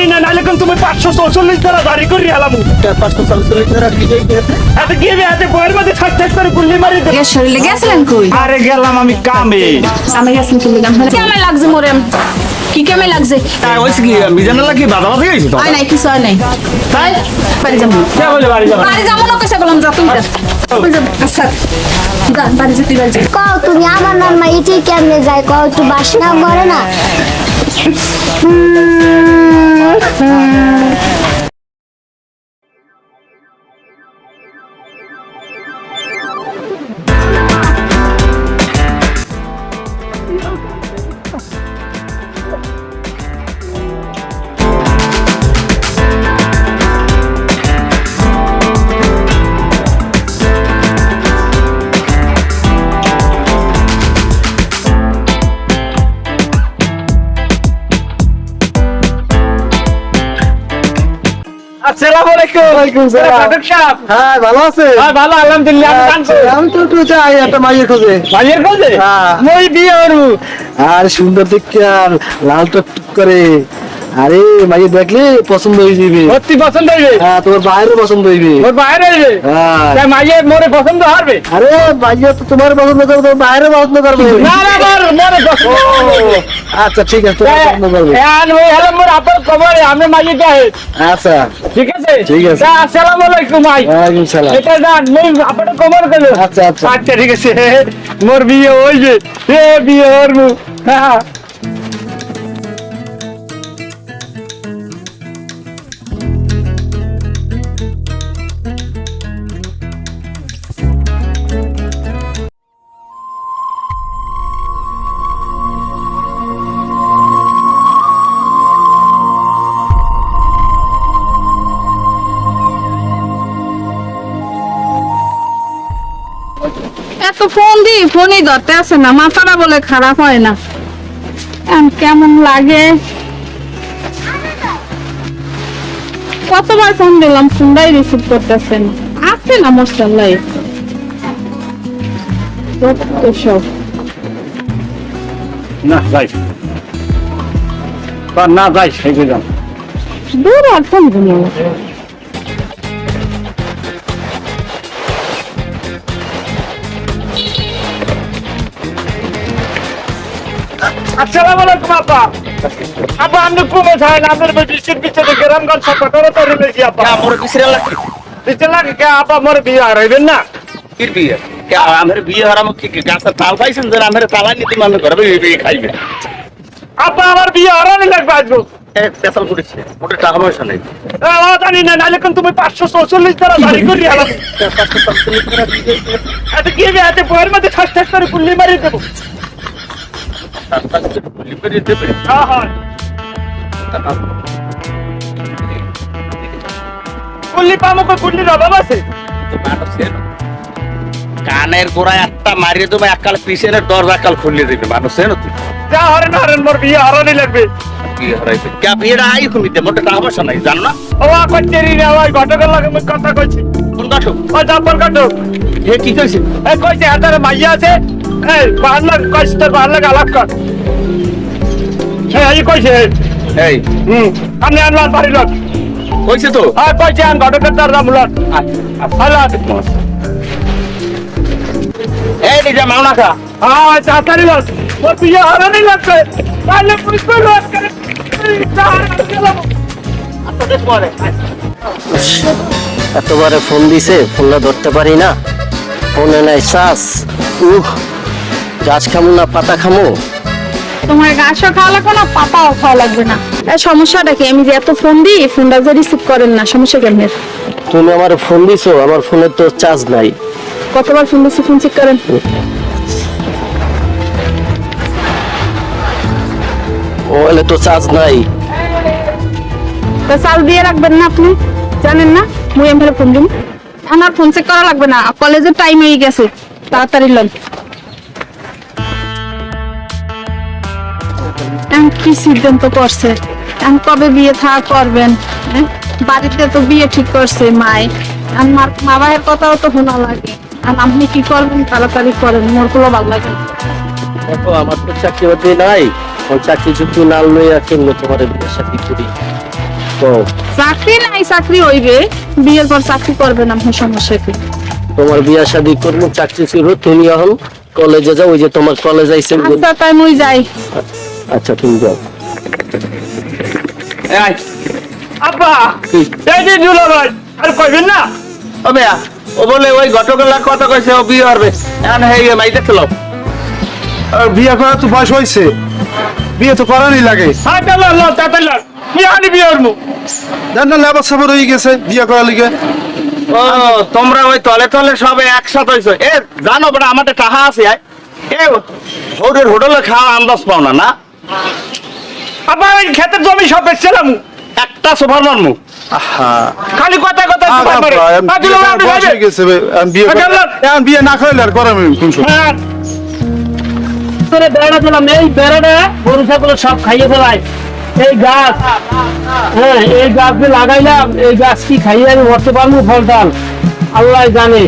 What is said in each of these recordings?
জানি না নাহলে কিন্তু তুমি পাঁচশো চৌচল্লিশ দ্বারা দাঁড়ি করি হেলাম পাঁচশো চৌচল্লিশ দ্বারা এত গিয়ে হাতে বইয়ের মধ্যে ঠাক ঠাক করে গুল্লি মারি এর শরীরে গেছিলেন কই? আরে গেলাম আমি কামে। আমি গেছিলাম কি গান লাগছে মোরে? কি কেমে লাগছে? হয়েছে কি মিজানের লাগি বাধা বাধা গেছে তো আই নাই কিছু আর নাই। তাই? বাড়ি যাব। কে বলে বাড়ি যাব। বাড়ি যাব না কইছে বললাম যা তুমি যা। আচ্ছা। যা বাড়ি যেতে বাড়ি কও তুমি আমার নাম এটি কেমনে যায়? কও একটু বাসনা করে না? আসসালামু আলাইকুম। ওয়ালাইকুম সালাম। হ্যাঁ ভালো আছে হ্যাঁ ভালো আলহামদুলিল্লাহ আমি জানছি আমি তো চাই একটা মাইয়ের খোঁজে। খোঁজে? হ্যাঁ। মই বিয়ে আর সুন্দর দেখতে আর লাল টুক করে। আরে মাইয়ে দেখলে পছন্দ হয়ে যাবে। সত্যি পছন্দ হইবে হ্যাঁ তোমার বাইরে পছন্দ হইবে। ওর বাইরে হইবে হ্যাঁ। তাই মাইয়ে মোরে পছন্দ হবে আরে মাইয়ে তো তোমার পছন্দ করবে তোমার বাইরে পছন্দ করবে। না না মোর মোরে পছন্দ আচ্ছা ঠিক আছে তোমার পছন্দ করবে। এখন ওই হলো মোর আপনার খবরে আমি মাইয়ে যাই আচ্ছা। ঠিক আছে? ঠিক আছে। আসসালামু আলাইকুম ভাই ওয়ালাইকুম সালাম। এটা জান মই আপনার খবর কেন আচ্ছা আচ্ছা। আচ্ছা ঠিক আছে। মোর বিয়ে হইবে এ বিয়ে হরমু। হ্যাঁ। দি ফোনই ধরতে আছে না মাথাটা বলে খারাপ হয় না। কেমন লাগে? কতবার ফোন দিলাম ফোনটাই রিসিভ করতেছেন আছে না মোস্টাল্লাই না যাই। না যাই সেই দূর আর ফোন আপা আপনি কমে যান আপনার বৃষ্টির পিছনে গ্রামগঞ্জ সব করে তো রেখেছি আপা মোর বিসরে লাগি? পিছনে লাগে কে আপা মোর বিয়ে আর হইবেন না? কির বিয়ে? কে আমার বিয়ে হারাম কি কি গাছের তাল পাইছেন যে আমার তালা নিতে মানুষ করবে বিয়ে খাইবে? আপা আমার বিয়ে হারানি লাগবে আজকে। এ পেছাল করেছে ওটা টাকা পয়সা নেই। জানি না নাহলে কিন্তু তুমি পাঁচশো চৌচল্লিশ দ্বারা দাঁড়ি করি এত গিয়ে হাতে বইয়ের মধ্যে ঠাক ঠাক করে গুল্লি মারি দেবো। হ্যাঁ হ্যাঁ। গুল্লি পামো কই অভাব আছে? কানের গোড়ায় একটা মারিয়ে দেবো এককাল পিছনের দরজা কাল খুলিয়ে দেবে মানুষ চেনো তুই যা হরেন হরেন মোর বিয়ে হারানি লাগবে। বিয়ে হারাইবে। কে বিয়েটা আই খুলিতে মোটে টাকা পয়সা নাই জানো না? ও করতে রি না ওই ঘটকের লাগে আমি কথা কইছি। কোন দর্শক ওই জাপান ঘটক। হে কি কইছে? এই কইছে হাতারে মাইয়া আছে। এই লাখ কইছে তোর বাহার আলাপ কর। এই এই কইছে এই। হুম আপনি আনলাম বাড়ি লোক কইছে তো? হ্যাঁ কইছে আন ঘটকের তার রাম লোক আল্লাহ এই নিজে মাওনা খা। হ্যাঁ লোক ওর হারানি তাহলে বুঝতে লোক করে আচ্ছা এতবারে ফোন দিছে ফোনটা ধরতে পারি না। ফোনে নাই শ্বাস উহ গাছ খামু না পাতা খামু। তোমার গাছও খাওয়া লাগবে না পাতাও খাওয়া লাগবে না। এই সমস্যাটা কি? আমি যে এত ফোন দিই ফোনটা যে রিসিভ করেন না সমস্যা কেন এর? তুমি আমার ফোন দিছো আমার ফোনে তো চার্জ নাই। কতবার ফোন দিচ্ছি ফোন চেক করেন। মোবাইলে তো চার্জ নাই। তা চাল দিয়ে রাখবেন না আপনি? জানেন না? মুই এমভাবে ফোন দিন আমার ফোন চেক করা লাগবে না। কলেজের টাইম হয়ে গেছে। তাড়াতাড়ি লন। এখন কি সিদ্ধান্ত করছে? এখন কবে বিয়ে থাকা করবেন? হ্যাঁ? বাড়িতে তো বিয়ে ঠিক করছে মায় আর মা ভাইয়ের কথাও তো শোনা লাগে। আর আপনি কি করবেন? তাড়াতাড়ি করেন মোরগুলো ভালো লাগে দেখো আমার তো চাকরি বাকরি নাই। ওই চাকরি চুক্তি না লইয়া তোমার বিয়ে সাথে করি? ও চাকরি নাই চাকরি হইবে। বিয়ের পর চাকরি করবেন আপনার সমস্যা কি তোমার বিয়া শাদি করব চাকরি শুরু তুমি এখন কলেজে যাও ওই যে তোমার কলেজ আইসে আচ্ছা তাই মুই যাই। আচ্ছা তুমি যাও। আব্বা কি? এই যে দুলা ভাই আর কইবেন না? ও বেয়া ও বলে ওই ঘটকলার কথা কইছে ও বিয়ে হবে এখন হেই মাইতে চলো আর বিয়ে করা তো বয়স হয়েছে বিয়ে তো করারই লাগে। হাই তালা ল তাতালা কি আনি বিয়ে হরমু দেন না লেবার সাবার হয়ে গেছে বিয়ে করার লিগে। ও তোমরা ওই তলে তলে সবে একসাথে হইছো। এ জানো বড় আমাদের টাহা আছে আয়। এ হোটেল হোটেলে খাওয়া আন্দাজ পাও না না? ক্ষেতের জমি সব বেচছিলাম একটা সোফার মারমু। খালি কথা কথা মারে। এখন বিয়ে আল্লাহ। এখন বিয়ে না করলে আর কোন সময়? হ্যাঁ। বেড়া দিলাম এই বেড়াটা গরু ছাগল সব খাইয়ে ফেলায় এই গাছ। হ্যাঁ এই গাছ লাগাইলাম। এই গাছ কি খাইয়ে আমি পারব ফল ডাল আল্লাহ জানে।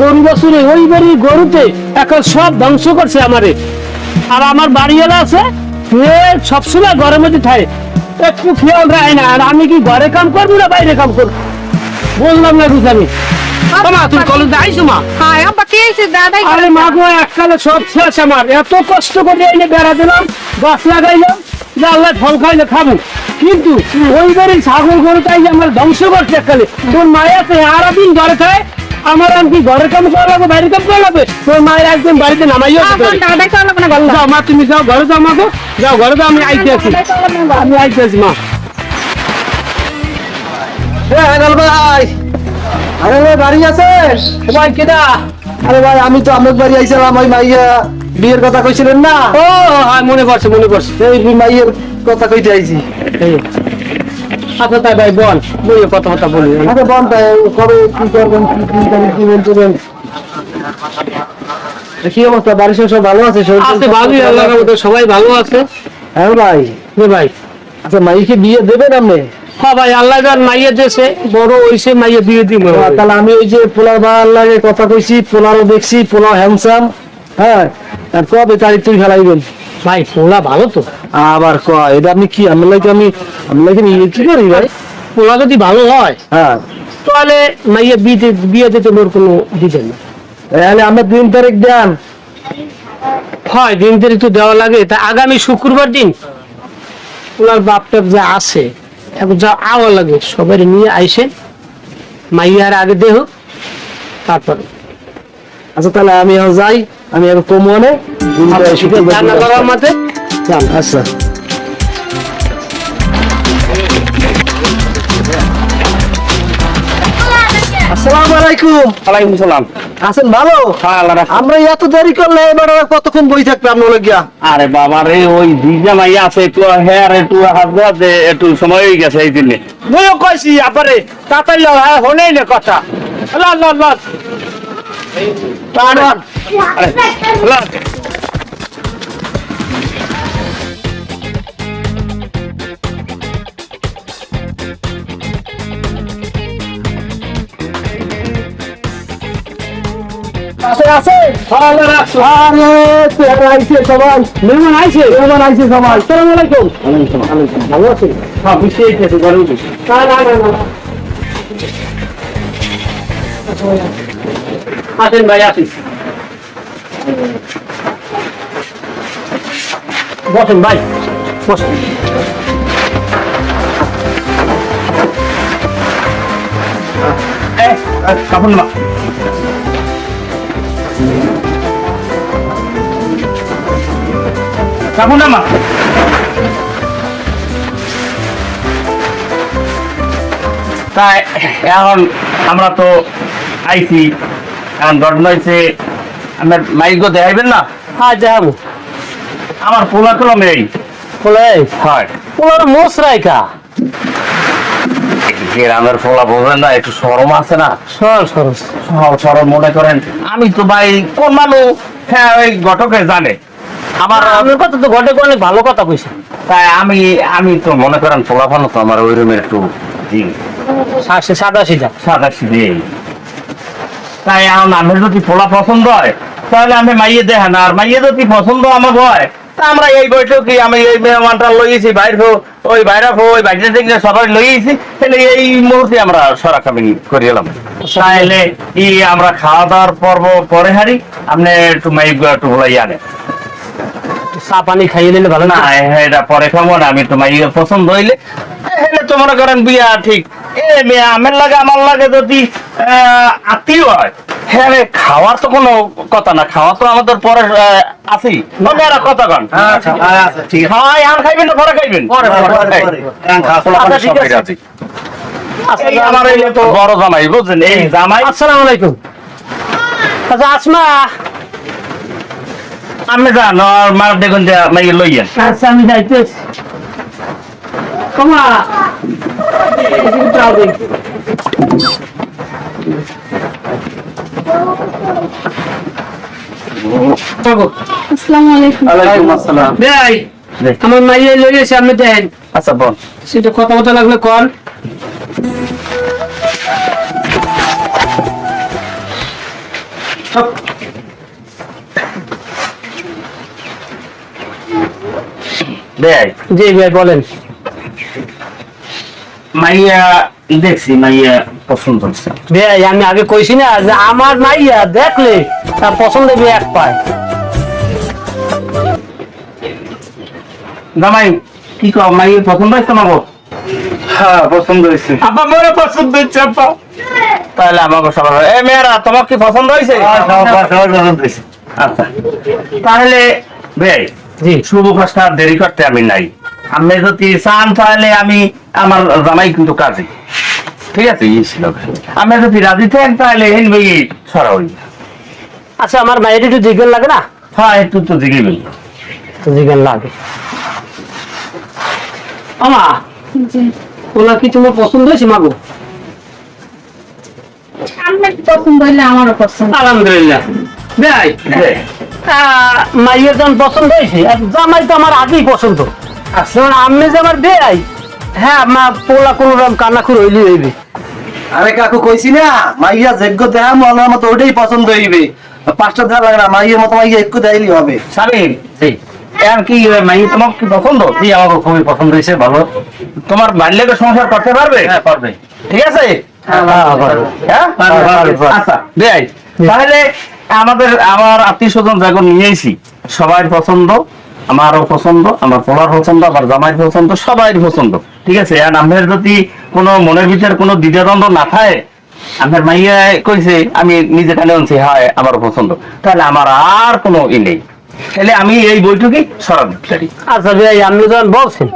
গরু বছরে ওই বাড়ির গরুতে এখন সব ধ্বংস করছে আমারে। আর আমার বাড়িওয়ালা আছে সবসময় ঘরের মধ্যে থাকে। একটু খেয়াল রাখে না আর আমি কি ঘরে কাম করব না বাইরে কাম করব? বললাম না বুঝামি মা তুমি কলেজে আইসো মা? হ্যাঁ আব্বা কি হয়েছে দাদাই আরে মা গো এককালে সব শেষ আমার। এত কষ্ট করে এনে বেড়া দিলাম গাছ লাগাইলাম যে আল্লাহ ফল খাইলে খাব। কিন্তু ওই বাড়ি ছাগল গরু তাই আমার ধ্বংস করছে এককালে। তোর মায়ের দিন ঘরে খায় আমার আর কি ঘরের কাম করা লাগবে বাইরের কাম করা লাগবে তোর মায়ের একদিন বাড়িতে নামাইও না যাও মা তুমি যাও ঘরে যাও মা গো যাও ঘরে যাও আমি আইতে আছি আমি আইতে আছি মা এ, হেলাল ভাই আরে ভাই বাড়ি আছে ভাই কেডা আরে ভাই আমি তো বাড়ি আইছিলাম ওই মাইয়া বিয়ের কথা কইছিলেন না ও হ্যাঁ মনে পড়ছে মনে পড়ছে এই মাইয়ের কথা কইতে আইছি আচ্ছা তাই ভাই বল কথা কথা বলি আচ্ছা বল ভাই কবে কি করবেন কি করবেন, কি বলছেন কি অবস্থা? বাড়ির সব সব ভালো আছে? আছে ভালোই আল্লাহর রহমতে সবাই ভালো আছে। হ্যাঁ ভাই। রে ভাই। আচ্ছা মাইকে বিয়ে দেবেন আপনি? হ্যাঁ ভাই আল্লাহ যার মাইয়ে দেশে বড় হইছে মাইয়ে দিয়ে দিব। তাহলে আমি ওই যে পোলার বার লাগে কথা কইছি পোলারও দেখছি পোলাও হ্যান্ডসাম হ্যাঁ? আর কবে তারিখ তুই ফেলাইবেন? ভাই পোলা ভালো তো। আবার কয় এটা আপনি কি? আমার লাগে আমি আমার লাগে কি করি ভাই? পোলা যদি ভালো হয় হ্যাঁ। তাহলে মাইয়ে কোনো দিতেন না। তাহলে আমরা দিন তারিখ দেন। হয় দিন তারিখ তো দেওয়া লাগে। তা আগামী শুক্রবার দিন ওনার বাপটা যা আছে এখন যা আওয়া লাগে সবাই নিয়ে আইসে মাইয়ার আগে দেহ তারপর আচ্ছা তাহলে আমি যাই। আমি এখন কমনে আচ্ছা আলাইকুম। ওয়ালাইকুম সালাম। আছেন ভালো? হ্যাঁ আমরা এত দেরি করলে এবার কতক্ষণ বই থাকবে আপনার গিয়া? আরে বাবা রে ওই দিজা মাইয়া আছে একটু হেয়ার একটু হাত একটু সময় হয়ে গেছে এই দিনে মইও কইছি তাতাই ল হ্যাঁ হনেই না কথা। আল্লাহ আল্লাহ আল্লাহ। আছে আছে। আরে আইছে সবাই। মেহমান আইছে? মেহমান আইছে সবাই। আসসালামু আলাইকুম। ভালো আছেন হ্যাঁ বুঝতেই পেরেছি ঘরে উঠি না না না না। আসেন ভাই আসেন বসেন ভাই বসেন। কাপড় না কাপড় না মা। তাই এখন আমরা তো আইছি। এখন ঘটনা হয়েছে আমার মাইকও দেখাইবেন না? হ্যাঁ যাব আমার পোলা কলম এই। বলে হয়। ওর মোস রাইকা গ্রামের পোলা বোঝেন না একটু সরম আছে না? সর সর সরল সরল মনে করেন। আমি তো ভাই কোন মানুষ হ্যাঁ ওই ঘটকে জানে। আমার আপনার কথা তো ঘটে অনেক ভালো কথা কইছে। তাই আমি আমি তো মনে করেন তো আমার ওই রুমের একটু জি সে সাদা সিধা সাদা সিধে তাই এখন যদি পোলা পছন্দ হয় তাহলে আমি মাইয়ে দেখা না আর মাইয়ে যদি পছন্দ আমার হয় তা আমরা এই বৈঠকে আমি এই মেহমানটা লইয়েছি বাইর হো ওই বাইরা হো ওই বাইরে থেকে সবাই লইয়েছি তাহলে এই মুহূর্তে আমরা সরা কামিন করে এলাম। তাহলে ই আমরা খাওয়া দাওয়ার পর্ব পরে হারি আপনি একটু মাইক একটু বলাই আনে চা পানি খাইয়ে দিলে ভালো না? এটা পরে খাব না আমি তোমার ইয়ে পছন্দ হইলে। এলে তো মনে করেন বিয়া ঠিক। এ মেয়ে আমের লাগে আমার লাগে যদি আত্মীয় হয় হ্যাঁ খাওয়ার তো কোনো কথা না খাওয়া তো আমাদের পরে মেয়েরা কথা কন। আচ্ছা আচ্ছা আছে। খাইবেন না পরে খাইবেন। আচ্ছা, করে ঠিক আছে। আছে। আমার এই বড় জামাই বুঝছেন? এই জামাই আসসালামু আলাইকুম। আচ্ছা আসমা। আমি জানো আর মার দেখুন যে মাই লইয়েন আচ্ছা আমি যাইতেছি। কমা। আসসালামু আলাইকুম ওয়ালাইকুম আসসালাম। ভাই। আমার মাইয়ে দেন। আচ্ছা বল। সেটা কথা কথা লাগলে কল। জি ভাই বলেন। মাইয়া দেখছি মাইয়া পছন্দ হচ্ছে ভাই আমি আগে কইছি না যে আমার মাইয়া দেখলে তার পছন্দের বিয়ে এক পায়। জামাই কি কও মাই পছন্দ হয়েছে না গো হ্যাঁ পছন্দ হয়েছে। আপা মোরে পছন্দ হয়েছে আপা তাহলে আমাকে সবাই এ মেয়েরা তোমার কি পছন্দ হয়েছে? সবার সবার পছন্দ হয়েছে। আচ্ছা। তাহলে ভাই শুভ দেরি করতে আমি নাই। আমি যদি চান তাহলে আমি আমার জামাই কিন্তু কাজে। ঠিক আছে? আমি যদি রাজি থাকেন তাহলে হেন ভাই সরা হই আচ্ছা আমার মায়ের একটু জিজ্ঞেস লাগে না? হ্যাঁ একটু তো তো জিজ্ঞেস লাগে। আমা জি। ওলা কি তোমার পছন্দ হয়েছে মাগো? আমার পছন্দ হইলে আমারও পছন্দ। আলহামদুলিল্লাহ। ভাই মাইয়ের যখন পছন্দ হয়েছে জামাই তো আমার আগেই পছন্দ। আসলে আমি যে আমার বেয়াই হ্যাঁ পোলা কোনো রকম কান্না করে হইলি হইবে। আরে কাকু কইছি না মাইয়া যোগ্য দেহা মনের মতো ওটাই পছন্দ হইবে। পাঁচটা লাগে না মাইয়ের মতো মাইয়া একটু দেয়লি হবে। এখন কি মাই তোমার কি পছন্দ? জি আমাকে খুবই পছন্দ হয়েছে ভালো। তোমার বাল্যকে সংসার করতে পারবে? হ্যাঁ পারবে। ঠিক আছে? হ্যাঁ পারবে, পারবে, পারবে। আচ্ছা। দেয় তাহলে আমাদের আমার আত্মীয় স্বজন যখন নিয়েছি সবাই পছন্দ আমারও পছন্দ আমার পোলার পছন্দ আমার জামাইয়ের পছন্দ সবাই পছন্দ। ঠিক আছে? আর আমাদের যদি কোনো মনের ভিতরে কোনো দ্বিধাদ্বন্দ্ব না থাকে আমার মাইয়া কইছে আমি নিজে কানে আনছি হয় আমার পছন্দ। তাহলে আমার আর কোনো ই নেই। তাহলে আমি এই সরাতে পারি আচ্ছা ভাই আপনি যখন বলছেন?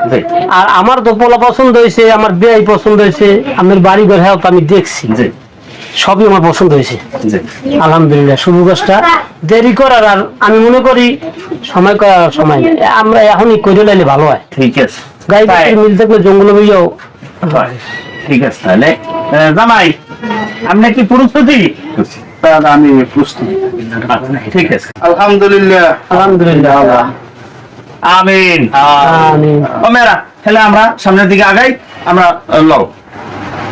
আর আমার তো পোলা পছন্দ হয়েছে আমার বেয়াই পছন্দ হয়েছে আমার বাড়ি ঘর হ্যাঁ আমি দেখছি। সবই আমার পছন্দ হয়েছে। আলহামদুলিল্লাহ শুভ কাজটা দেরি করার আর আমি মনে করি সময় করার সময় নেই। আমরা এখনই করে লাইলে ভালো হয়। ঠিক আছে। গাই তাই। মিল থাকলে জঙ্গলে বইয়াও। ঠিক আছে তাহলে জামাই আপনি কি প্রস্তুতি? আমি প্রস্তুত। আচ্ছা, ঠিক আছে। আলহামদুলিল্লাহ। আলহামদুলিল্লাহ। আমিন। আমিন। ও মেয়েরা তাহলে আমরা সামনের দিকে আগাই। আমরা লও।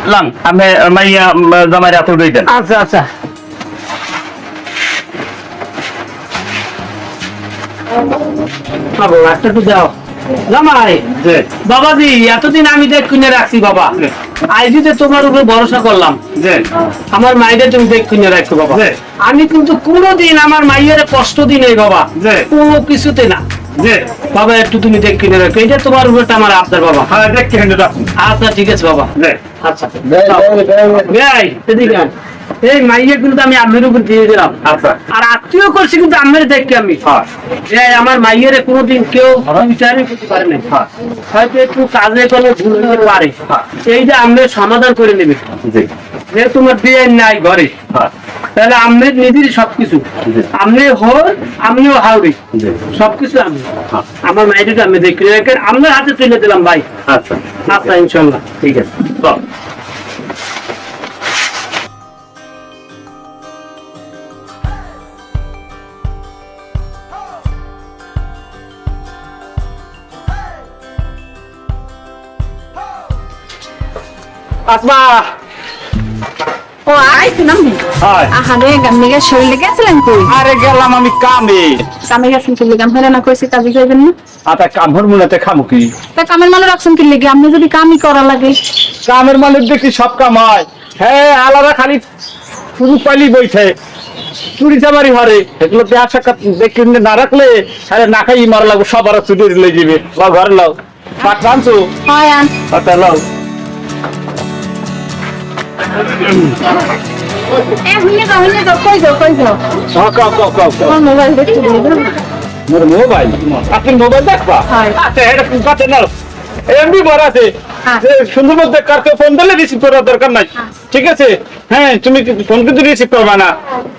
লাং আমি মাইয়া জামাইয়ের হাতে উঠে দেন আচ্ছা আচ্ছা বাবু একটা একটু দাও জামাই জি বাবাজি এতদিন আমি দেখ কিনে রাখছি বাবা তোমার উপর ভরসা করলাম জি আমার মাইরে তুমি দেখ কিনে রাখছো বাবা জি। আমি কিন্তু কোনোদিন আমার মাইয়ের কষ্ট দিই নাই বাবা জি। কোনো কিছুতে না বাবা একটু তুমি দেখ কিনে রাখো এটা তোমার উপরটা আমার আবদার বাবা হ্যাঁ আচ্ছা ঠিক আছে বাবা আচ্ছা। ভাই এদিকে এই মাইয়া কিন্তু আমি আমের উপর দিয়ে দিলাম। আচ্ছা। আর আত্মীয় করছি কিন্তু আমের দেখি আমি। হ্যাঁ। যে আমার মাইয়ের কোনোদিন কেউ বিচারই করতে পারে না হ্যাঁ। হয়তো একটু কাজে কোনো ভুল হতে পারে। হ্যাঁ। এইটা আমের সমাধান করে নেবে। যে তোমার বিয়ে নাই ঘরে। হ্যাঁ। তাহলে আমের নিজেরই সবকিছু। আমনে হর আমনিও হাওড়ি সবকিছু আমি। আমার মাইটা আমি দেখি রেখে আপনার হাতে তুলে দিলাম ভাই। আচ্ছা। আচ্ছা ইনশাল্লাহ। ঠিক আছে। আসমা! আহারে শরীরে গেছিলেন আরে গেলাম আমি কামে। কামে গেছেন কি লিগাম হলে না কইছি কাজে যাইবেন না। আতা কাম হরমোনাতে খামু কি? তা কামের মানে রাখছেন কি লিগে? আপনি যদি কামই করা লাগে। কামের মালিক দেখি সব কাম হয়। হ্যাঁ আলাদা খালি শুধু পালি বইছে। চুরি চামারি হরে। এগুলো দেহা সাক্ষাৎ দেখে না রাখলে আরে না খাই মারা লাগবো সবার চুরি লই যাবে। লাও ঘরে লাও। রানছো হয় আন। পাটা লাও। মোর মোবাইল আপনি মোবাইল দেখবা? আচ্ছা এটা কাছে নাও এমবি বড় আছে। হ্যাঁ। সুন্দর মধ্যে কারকে ফোন দিলে রিসিভ করার দরকার নাই। ঠিক আছে? হ্যাঁ তুমি ফোন কিন্তু রিসিভ করবা না।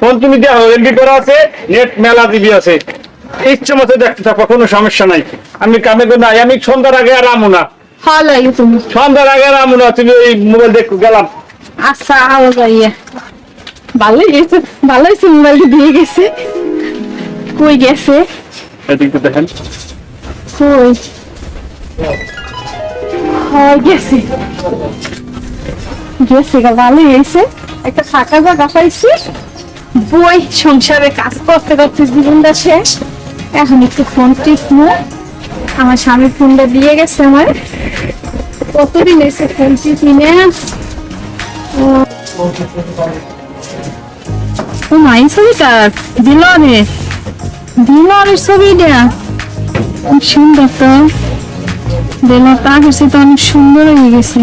ফোন তুমি দেওয়া এমবি করা আছে নেট মেলা দিবি আছে। ইচ্ছে মতো দেখতে থাকো কোনো সমস্যা নাই। আমি কামে তো নাই আমি সন্ধ্যার আগে আর আমু না। সন্ধ্যার আগে আর আমু না তুমি ওই মোবাইল দেখো গেলাম। আচ্ছা ভালোই গেছে ভালোই দিয়ে গেছে। কই গেছে? এদিকে দেখেন। কই? হয় গেছে। গেছে গা ভালোই গেছে একটা ফাঁকা জায়গা পাইছি। বই সংসারে কাজ করতে করতে জীবনটা শেষ। এখন একটু ফোন টিপবো। আমার স্বামী ফোনটা দিয়ে গেছে আমার। কতদিন এসে ফোন টিপি না? ও মাই ছবিটা? দিল রে দিল রে ছবিটা? খুব সুন্দর তো। বেলাটা গেছে তো অনেক সুন্দর হয়ে গেছে।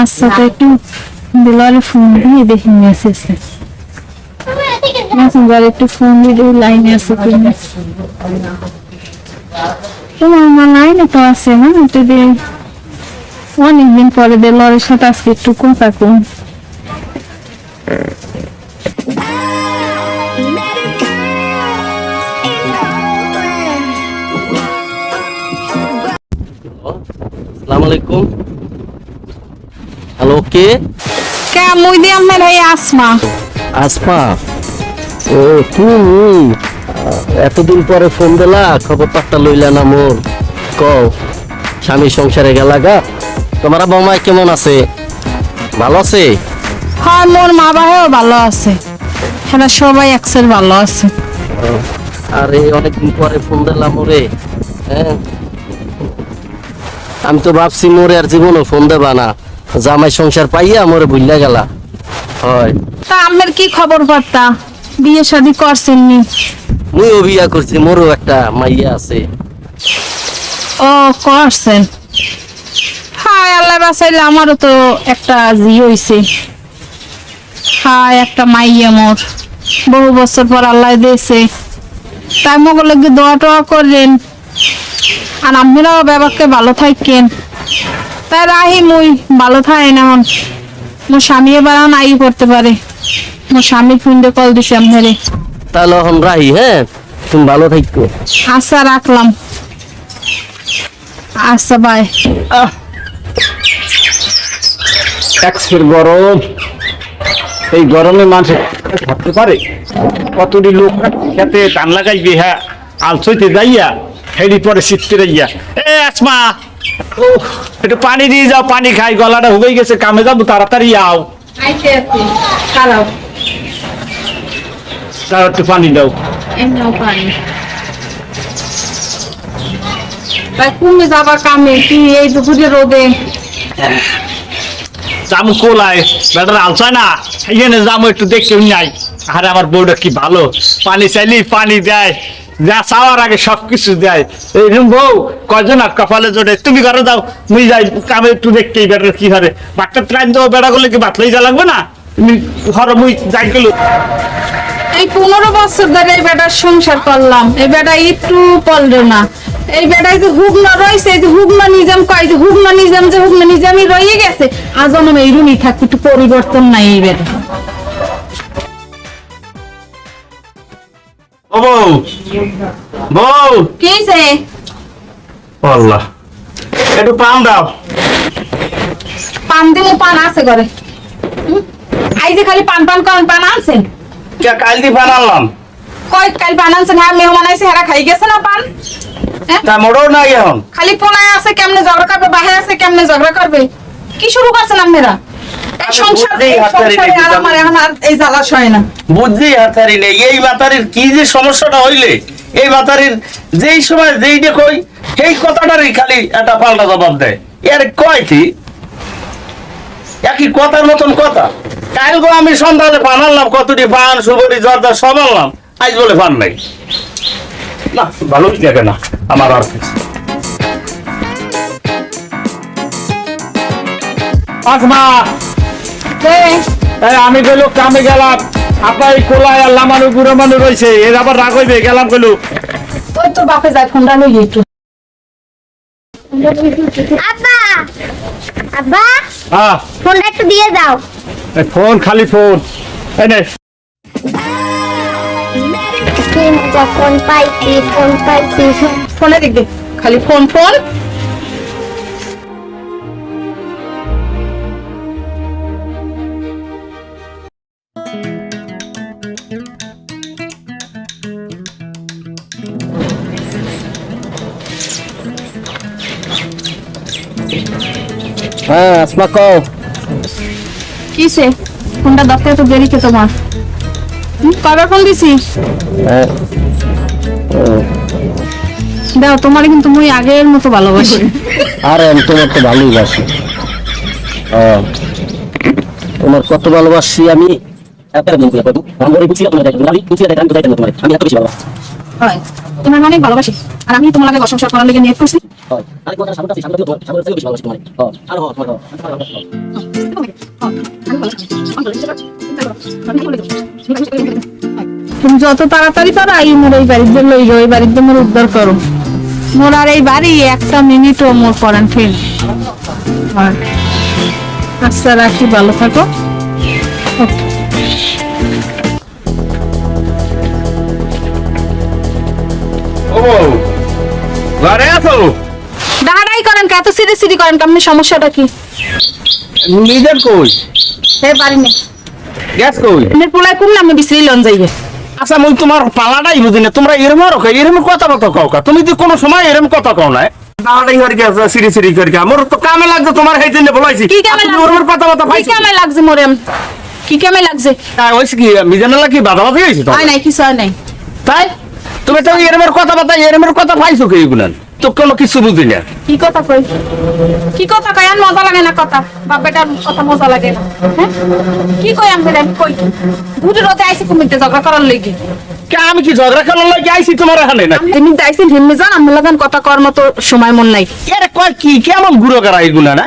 আচ্ছা তো একটু বেলারে ফোন দিয়ে দেখি মেসেজে মেসেঞ্জার একটু ফোন দিয়ে লাইনে আছে কিনা তোমার লাইনে তো আছে না একটু দিয়ে অনেকদিন পরে বেলারের সাথে আজকে একটু কথা কম আসসালামু আলাইকুম। হ্যালো কে? কে মুই দিয়ে আমার ভাই আসমা। আসমা? ও তুমি এতদিন পরে ফোন দিলা খবর পাত্তা লইলা না মোর। কও স্বামী সংসারে গেলা গা? তোমার বৌমা কেমন আছে? ভালো আছে? হ্যাঁ মোর মা বাবাও ভালো আছে। এরা সবাই একসের ভালো আছে। আরে অনেকদিন পরে ফোন দিলাম ওরে। হ্যাঁ? আমি তো ভাবছি মোরে আর জীবনও ফোন দেবা না। জামাই সংসার পাইয়া মোরে ভুললা গেলা। হয়। তা আমের কি খবর বার্তা? বিয়ে শাদি করছেন নি মুইও বিয়া করছি মোরও একটা মাইয়া আছে। ও করছেন। হ্যাঁ আল্লাহ বাসাইলে আমারও তো একটা জি হইছে। হ্যাঁ একটা মাইয়া মোর। বহু বছর পর আল্লাহ দিয়েছে। তাই মগলে কি দোয়া টোয়া করলেন আর আপনারাও ব্যাপারকে ভালো থাকেন। তাই রাহি মুই ভালো থাকেন এখন। মোর স্বামী এবার নাই করতে পারে। মোর স্বামী ফোনডে কল দিছে আপনারে। তাহলে এখন রাহি হ্যাঁ? তুমি ভালো থাকো। আচ্ছা রাখলাম। আচ্ছা বাই ট্যাক্সের গরম। এই গরমে মানুষ থাকতে পারে কতটি লোক খেতে ধান লাগাইবে হ্যাঁ? আলসইতে যাইয়া হেডি পরে শীততে যাইয়া। এ আসমা ও একটু পানি দিয়ে যাও পানি খাই গলাটা হয়ে গেছে কামে যাব তাড়াতাড়ি আও। তার একটু পানি দাও। তুমি যাবা কামে কি এই দুপুরে রোদে? জামু কোলায়? বেটার আলসায় না? এখানে জামু একটু দেখতে নাই আরে আমার বউটা কি ভালো? পানি চাইলি পানি দেয়। যা চাওয়ার আগে সবকিছু দেয়। এইরকম বউ কজন আর কপালে জোরে? তুমি ঘরে যাও। মুই যাই। কামে একটু দেখতেই বেটার কি হারে বাচ্চা ট্রাইন দেবো বেড়া করলে কি বাতলাই যা লাগবে না? তুমি ঘর মুই যাই গেল। এই পনেরো বছর ধরে এই বেটার সংসার করলাম। এই বেটা একটু পলরে না। এই বেটায় যে হুগনা রয়েছে যে হুগনা নিজাম কয় যে হুগনা নিজাম যে হুগনা নিজামই রয়ে গেছে আজ আমার এই রুমই থাকবে একটু পরিবর্তন নাই এই বেটা। ও বউ। বউ। কি আল্লাহ একটু পান দাও। পান দিমু পান আছে ঘরে। আই যে খালি পান পান করেন পান আনছেন? কাল দিয়ে পান আনলাম। কয় কাল পান আনছেন? হ্যাঁ মেহমান আইছে হেরা খাই গেছে না পান? তা মোড়ও নাই এখন। খালি পোনায় আছে কেমনে ঝগড়া করবে? বাহে আছে কেমনে ঝগড়া করবে? কি শুরু করছেন আপনারা? আমি সংসার বুঝতেই এই হাতছাড়ি সংসারে নেই, আর আমার এখন আর এই জ্বালা সয় না। বুঝছি হাতারি নেই। এই মাতারির কি যে সমস্যাটা হইলে? এই মাতারির যেই সময় যেই দেখই এই কথাটারই খালি একটা পাল্টা জবাব দেয়। এর কয় কি? একই কথার মতন কথা। আমি সন্ধ্যালে পান আনলাম কতটি পান সুবরি জর্দা সব আনলাম। আজ বলে পান নাই। না ভালোই না আমার আর আসমা! আমি গেল কামে গেলাম। আপনার এই কোলায় আর লামানো গুড়ো মানু রয়েছে এর আবার রাগ হইবে গেলাম গেলু ওই তোর বাপে যায় ফোনটা লই একটু। আব্বা! আব্বা! হ্যাঁ ফোনটা একটু দিয়ে দাও ফোন খালি ফোন। এই ফোন পাইছি ফোন পাইছি। ফোনে দেখবে খালি ফোন ফোন। হ্যাঁ আসমা কও। কিসে ফোনটা দরকার তো দেরি কে তোমার? কবে ফোন দিছি হ্যাঁ দাও তোমার কিন্তু মুই আগের মতো ভালোবাসি আরে আমি তোমার তো ভালোই বাসি হ্যাঁ। তোমার কত ভালোবাসি আমি হয় তোমার অনেক ভালোবাসি আর আমি তোমার আগে সংসার করার লেগে নিয়ে করছি তুমি যত তাড়াতাড়ি পারো এই মোর এই বাড়িতে লই যাও এই বাড়িতে মোর উদ্ধার করো। মোর আর এই বাড়ি একটা মিনিটও মোর করেন ফেল। আচ্ছা রাখি ভালো থাকো। ও বউ, ঘরে আছো? দাঁড়াই করেন কে? এত সিরি সিরি করেন কেমনি সমস্যাটা কি? নিজের কই? হে বাড়ি নেই গ্যাস কই? এমনি পোলায় কুম নামে বিশ্রি লন যাইবে আচ্ছা মুই তোমার পালাটাই বুঝি না তোমরা এরম আর এরম কথা মতো কও কা। তুমি তো কোনো সময় এরম কথা কও না দাঁড়াই হরি গেছে সিরি সিরি করি কা মোর তো কামে লাগছে তোমার সেই জন্য বলাইছি। কি কামে তুমি লাগছে? ওরম কথা মতো কি পাইছো? কামে লাগছে মোরে কি কামে লাগছে? তাই হইছে কি মিজান লাগি বাধা বাধা হইছে তো হয় নাই কিছু নাই। তাই? তুমি তো এরমের কথা বাতা এরমের কথা পাইছো কি এগুলান তো কোনো কিছু বুঝি না। কি কথা কই? কি কথা কই? আর মজা লাগে না কথা। বাপ বেটার কথা মজা লাগে না। হ্যাঁ? কি কই আমি আমি কই? ঘুরে রোদে আইসি কুমিতে ঝগড়া করার লেগে কে আমি কি ঝগড়া খেলার লাগি আইছি তোমার এখানে না তুমি আইসি হিমে যান আমি লাগান কথা কর মতো সময় মন নাই। এর কয় কি কেমন গুড়ো গাড়া এগুলা না?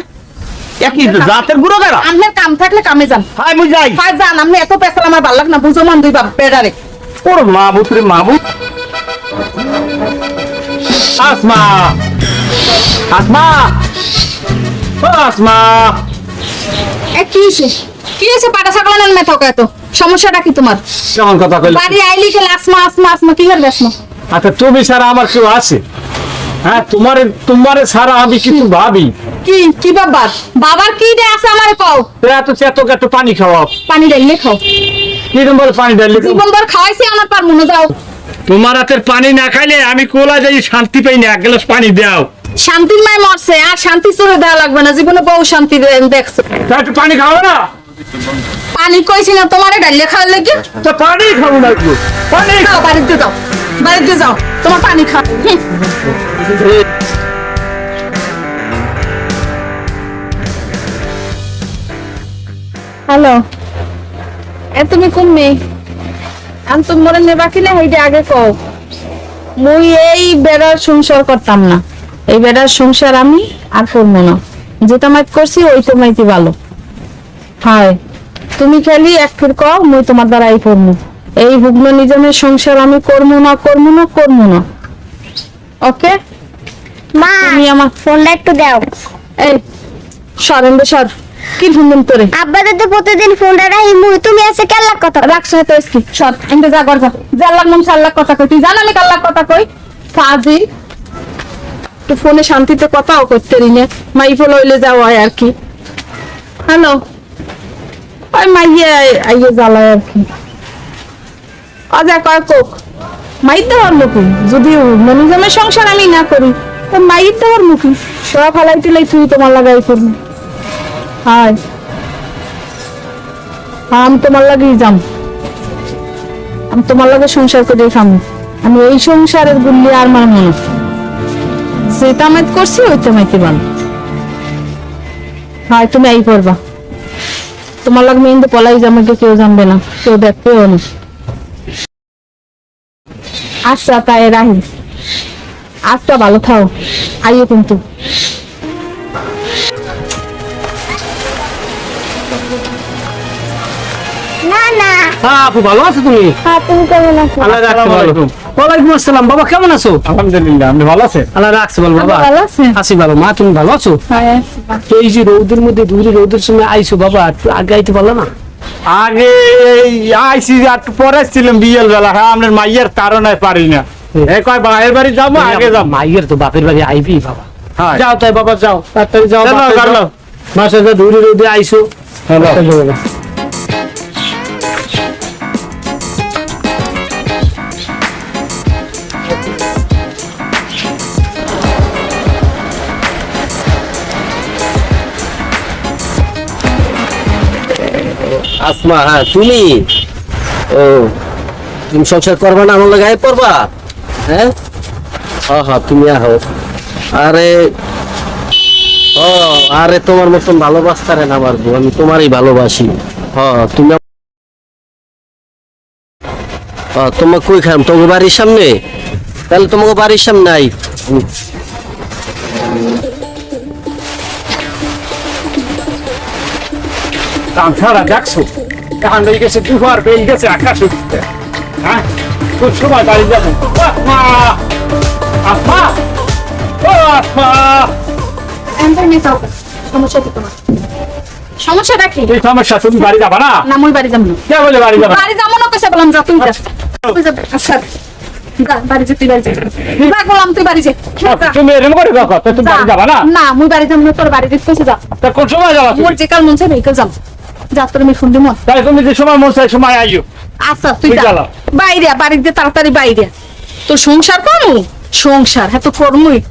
একই জাতের গুড়ো গাড়া? আপনার কাম থাকলে কামে যান। হাই মুই যাই। হয় যান আপনি এত পেছাল আমার ভালো লাগে না বুঝো মান দুই বাপ বেটারে ওর মা বুতরে মা বুত আসমা। আসমা। আসমা। এ কি হইছে? কি হইছে? পাটা ছাগলের মেথা এত? সমস্যাটা কি তোমার? কেমন কথা কইলে? বাড়ি আইলি খেলে আসমা আসমা আসমা কি করবে আসমা? আচ্ছা তুমি ছাড়া আমার কেউ আছে? হ্যাঁ তোমার তোমারে ছাড়া আমি কিছু ভাবি? কি কি বাবার বাবার কি দে আছে আমার কও? এত চেত একটু পানি খাওয়াও। পানি ডাইলে খাও। কিরম বলে পানি ঢাললে জীবন ভর খাওয়াইছি আমার পার মনে যাও। তোমার হাতের পানি না খাইলে আমি কোলা যাই শান্তি পাই না এক গ্লাস পানি দাও। শান্তির মায় মরছে আর শান্তি চলে দেওয়া লাগবে না জীবনে বউ শান্তি দেখছে। তা একটু পানি খাও না। পানি কইছি না তোমারে ডাইলে খাওয়ার লেগে? তো পানি খাব না একটু পানি যাও বাড়িতে যাও বাড়িতে যাও তোমার পানি খাও। হ্যালো এ তুমি কমবে আমি তো মরে নেবা কিনা এইটা আগে কও। মুই এই বেড়ার সংসার করতাম না। এই বেড়ার সংসার আমি আর করব না। যেটা মাইত করছি ওই তো মাইতি ভালো। হয় তুমি খালি এক ফির কও মুই তোমার দ্বারা এই করব। এই ভুগ্ন নিজামের সংসার আমি করব না করব না করব না। ওকে? মা তুমি আমার ফোনটা একটু দাও। এই সরেন সর। কি ভুন্দন তোরে? আব্বাদের তো প্রতিদিন রাখি মুই তুমি আছে কথা? রাখছ হয়তো এসকি যা লাগলাম লাখ কথা কই। তুই জান আমি কার লাখ কথা কই? ফাজিল। একটু ফোনে শান্তিতে কথাও করতে রি না মাই ফোন হইলে যাও হয় আর কি। হ্যালো? ওই মাইয়ে আইয়ে জ্বালায় আর কি। অজা কয় কোক। মাইর দেওয়ার মুখি। যদি মনিজমের সংসার আমি না করি তো মাইর দেওয়ার মুখি। সব তুলাই তুই তোমার লাগাই করবি। হায় আমি তোমার লাগেই যাম আমি তোমার লগে সংসার করে খাম। আমি এই সংসারের গুল্লি আর মার মনে যে তামাইত করছি, ওই তামাইতে বান। হয় তুমি এই করবা। তোমার লাগে মেইন পলাই জামাকে কেউ জানবে না, কেউ দেখবেও না। আচ্ছা তাই রাহি। আচ্ছা ভালো থাও। আইও কিন্তু। হ্যাঁ আপু ভালো আছো তুমি? হ্যাঁ তুমি কেমন আছো? আল্লাহ রাখছে ভালো। ওয়ালাইকুম আসসালাম বাবা কেমন আছো? আলহামদুলিল্লাহ আপনি ভালো আছেন? আল্লাহ রাখছে ভালো বাবা। ভালো আছেন? আছি ভালো। মা তুমি ভালো আছো? হ্যাঁ এই যে রৌদের মধ্যে দূরে রৌদের সময় আইছো বাবা আগে আইতে পারল না? আগে আইসি আর পরে ছিলাম বিয়েল বেলা হ্যাঁ আপনার মাইয়ের কারণে পারি না। এ কয় ভাইয়ের বাড়ি যাব? আগে যাব। মাইয়ের তো বাপের বাড়ি আইবি বাবা। হ্যাঁ। যাও তাই বাবা যাও। তাড়াতাড়ি যাও যাও দূরে রৌদে আইছো। চলো। আসমা হ্যাঁ তুমি ও তুমি সংসার করবা না? আমার লাগে পড়বা। হ্যাঁ? হ্যাঁ হ্যাঁ তুমি আহ। আরে ও আরে তোমার মতন ভালোবাসতারে না আমার বউ আমি তোমারই ভালোবাসি। হ্যাঁ তুমি হ্যাঁ, তোমাকে কই খাম তোমাকে বাড়ির সামনে? তাহলে তোমাকে বাড়ির সামনে আই। তাছাড়া দেখছ? এখন গেছে দুবার পেয়ে গেছে আকাশ উঠতে। হ্যাঁ? খুব সময় বাড়ি যাব। ও আসমা সমস্যা কি তোমার? সমস্যাটা কি? এই সমস্যা তুমি বাড়ি যাবা না? না মুই বাড়ি যাব না। কে বলে বাড়ি যাবা? বাড়ি যাব না বললাম যা তুই যা। আচ্ছা। যা, বাড়ি যা তুই বাড়ি যা। যা বললাম তুই বাড়ি যা। যা। তুমি এরকম করে তুমি বাড়ি যাবা না? না মুই বাড়ি যাব না তোর বাড়ি দিতে যা। তা কোন সময় যাবা তুমি? মোর যে কাল মন চাই যাম। যা তোর আমি শুনতে তাই তুমি যে সময় মন চাই সময় আইও। আচ্ছা তুই যা। বাইরে তাড়াতাড়ি বাইরে। তোর সংসার করমু? সংসার হ্যাঁ তো করমুই।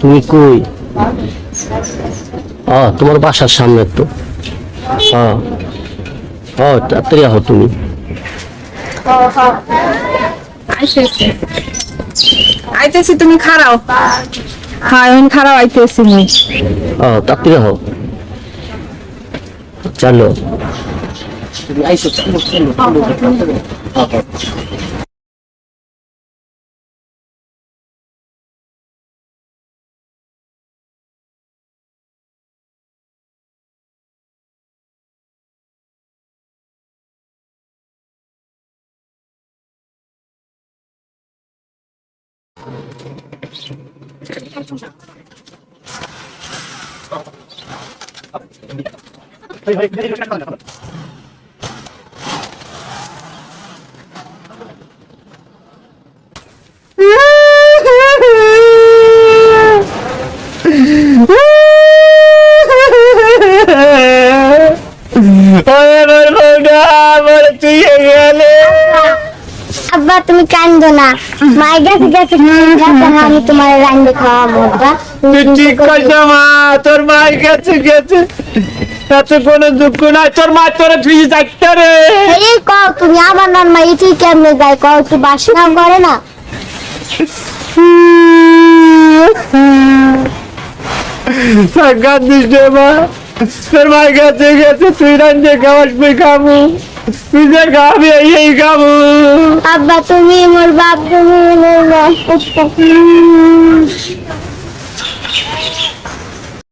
তুমি কই? ও তোমার বাসার সামনে তো হ্যাঁ তাড়াতাড়ি আহো তুমি। আইতেছি। আইতেছি তুমি খারাও? হ্যাঁ আমি খারাও আইতেছি মুই ও তাড়াতাড়ি আহো। চলো। তুই গেলে আব্বা তুমি কান্দো না। মাই গেছে গেছে গেছে, আমি তোমার রান্না খাওয়াবো ঠিক করছ মা তোর মায়ের কাছে গেছে। তাতে কোনো দুঃখ নাই। তোর মা তোর ফিরে থাকতে রে। এই কও তুমি আমার নাম মা এটি কেমনে যায়? কও একটু বাসনা করে না? কান্দিস রে মা তোর মায়ের কাছে গেছে তুই রান্না খাওয়াস তুই খাব। তুই যে খাবি এই এই খাব। আব্বা তুমি মোর বাপ তুমি মোর মা